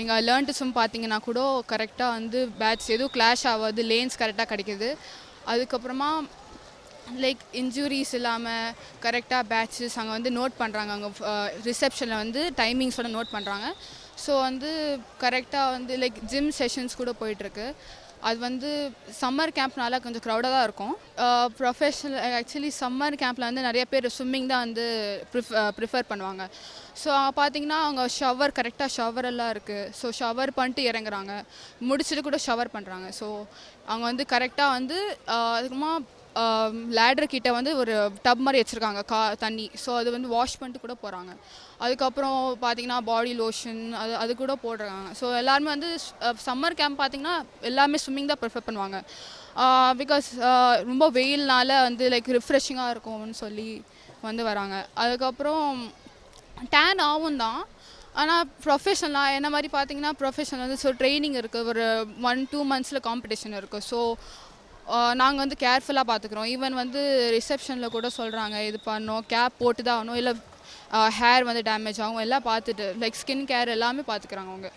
எங்கள் லேர்ன் பார்த்தீங்கன்னா கூட கரெக்டாக வந்து பேட்ச் எதுவும் கிளாஷ் ஆகாது லேன்ஸ் கரெக்டாக கிடைக்கிது. அதுக்கப்புறமா லைக் இன்ஜுரிஸ் இல்லாமல் கரெக்டாக பேட்சஸ் அங்கே வந்து நோட் பண்ணுறாங்க அங்கே ரிசப்ஷனில் வந்து டைமிங்ஸோட நோட் பண்ணுறாங்க ஸோ வந்து கரெக்டாக வந்து லைக் ஜிம் செஷன்ஸ் கூட போயிட்டுருக்கு. அது வந்து சம்மர் கேம்ப்னால கொஞ்சம் க்ரௌடாக தான் இருக்கும். ப்ரொஃபஷனல் ஆக்சுவலி சம்மர் கேம்ப்பில் வந்து நிறைய பேர் ஸ்விம்மிங் தான் வந்து ப்ரிஃப் ப்ரிஃபர் பண்ணுவாங்க. ஸோ பார்த்தீங்கன்னா அவங்க ஷவர் கரெக்டாக ஷவர் எல்லாம் இருக்குது ஸோ ஷவர் பண்ணிட்டு இறங்குறாங்க. முடிச்சுட்டு கூட ஷவர் பண்ணுறாங்க ஸோ அவங்க வந்து கரெக்டாக வந்து அதுக்கப்புறமா Um, லேடர் கிட்ட வந்து ஒரு டப் மாதிரி வச்சுருக்காங்க கா தண்ணி. ஸோ அது வந்து வாஷ் பண்ணிட்டு கூட போகிறாங்க அதுக்கப்புறம் பார்த்தீங்கன்னா பாடி லோஷன் அது அது கூட போடுறாங்க. ஸோ எல்லாருமே வந்து சம்மர் கேம்ப் பார்த்தீங்கன்னா எல்லாமே ஸ்விம்மிங் தான் ப்ரிஃபர் பண்ணுவாங்க. பிகாஸ் ரொம்ப வெயில்னால வந்து லைக் ரிஃப்ரெஷிங்காக இருக்கும்னு சொல்லி வந்து வராங்க. அதுக்கப்புறம் டேன் ஆகும் தான். ஆனால் ப்ரொஃபஷனலாக என்ன மாதிரி பார்த்தீங்கன்னா ப்ரொஃபஷனல் வந்து ஸோ ட்ரைனிங் இருக்குது ஒரு ஒன் டூ மந்த்ஸில் காம்படிஷன் இருக்குது ஸோ நாங்கள் வந்து கேர்ஃபுல்லாக பார்த்துக்குறோம் ஈவன் வந்து ரிசப்ஷனில் கூட சொல்கிறாங்க இது பண்ணோம் கேப் போட்டு தான் ஆகணும் இல்லை ஹேர் வந்து டேமேஜ் ஆகும் எல்லாம் பார்த்துட்டு லைக் ஸ்கின் கேர் எல்லாமே பார்த்துக்குறாங்க அவங்க.